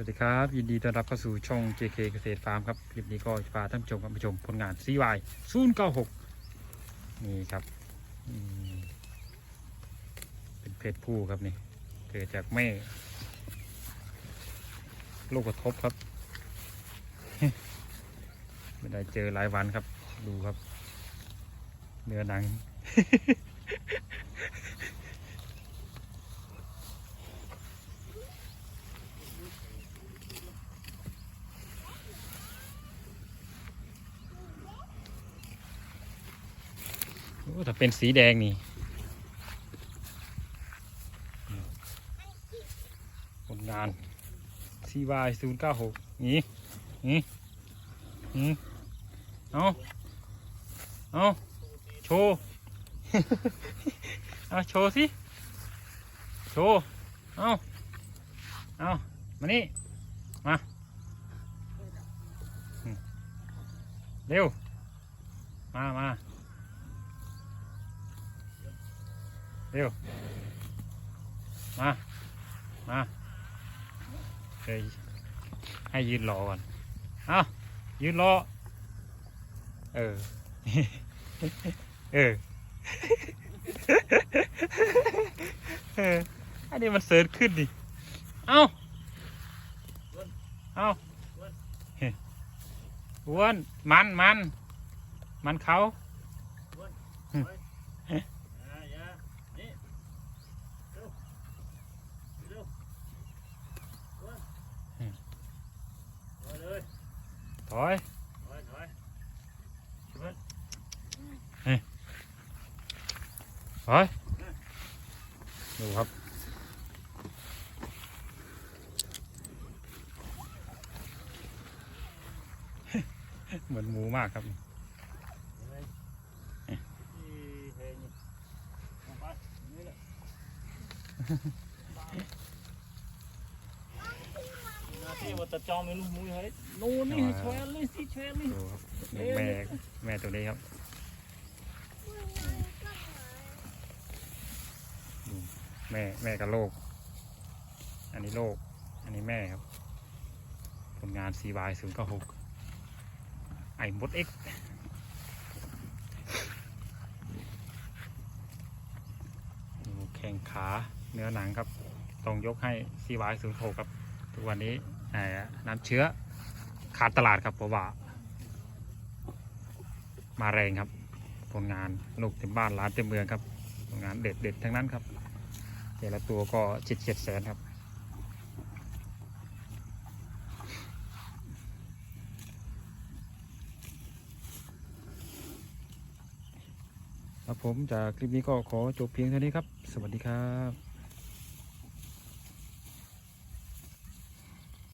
วัสดีครับ ยินดีต้อนรับเข้าสู่ช่อง JK เกษตรฟาร์มครับ คลิปนี้ก็จะพาท่านผู้ชมครับมาชมผลงาน CY 096 นี่ครับ เป็นเพศผู้ครับนี่ เกิดจากแม่ลูกกระทบครับ ไม่ได้เจอหลายวันครับ ดูครับ เนื้อหนัง ถ้าเป็นสีแดงนี่ผลงาน CY 0 9 6นี่นี่นี่เอาเอาโชว์เอาโชว์สิ โชว์เอาเอามานี่ มา เร็ว มามา เร็ว มา มาเฮ้ยให้ยืนรอก่อนเอายืนรอ เออ เออ อันนี้มันเสิร์ชขึ้นดิ เอาเอาเฮ้ยอ้วน มัน มัน มันเขา ถอยถอยดูครับเหมือนหมูมากครับ ว่าจะจองไม่รู้มุ้ยเฮ้ยนู่นนี่ช่วยเลยสิช่วยเลยดูครับนี่แม่แม่ตัวนี้ครับดูแม่แม่กับโลก อันนี้โลก อันนี้แม่ครับ ผลงาน CY 0 9 6ไอ้มดเอ็กดูแข้งขาเนื้อหนังครับ ต้องยกให้ CY 0 6ครับ ทุกวันนี้ น้ำเชื้อขาดตลาดครับเพราะว่า มาแรงครับ ผลงานลูกเต็มบ้านร้านเต็มเมืองครับ ผลงานเด็ดเด็ดๆทั้งนั้นครับ แต่ละตัวก็เจ็ดเจ็ดแสนครับครับผมจากคลิปนี้ก็ขอจบเพียงเท่านี้ครับ สวัสดีครับ